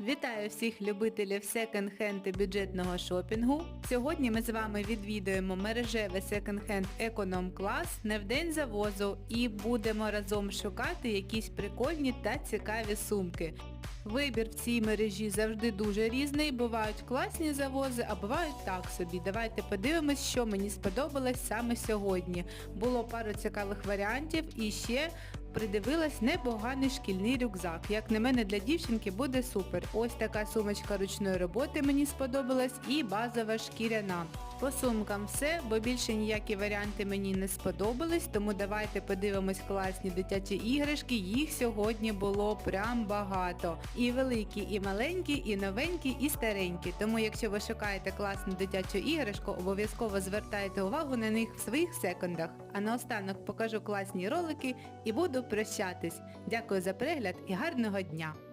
Вітаю всіх любителів секонд-хенд і бюджетного шопінгу. Сьогодні ми з вами відвідуємо мережевий секонд-хенд економ клас не в день завозу і будемо разом шукати якісь прикольні та цікаві сумки. Вибір в цій мережі завжди дуже різний, бувають класні завози, а бувають так собі. Давайте подивимось, що мені сподобалось саме сьогодні. Було пару цікавих варіантів і ще придивилась непоганий шкільний рюкзак. Як на мене для дівчинки буде супер. Ось така сумочка ручної роботи мені сподобалась і базова шкіряна. По сумкам все, бо більше ніякі варіанти мені не сподобались, тому давайте подивимось класні дитячі іграшки. Їх сьогодні було прям багато. І великі, і маленькі, і новенькі, і старенькі. Тому якщо ви шукаєте класну дитячу іграшку, обов'язково звертайте увагу на них в своїх секундах. А наостанок покажу класні ролики і буду прощатись. Дякую за перегляд і гарного дня!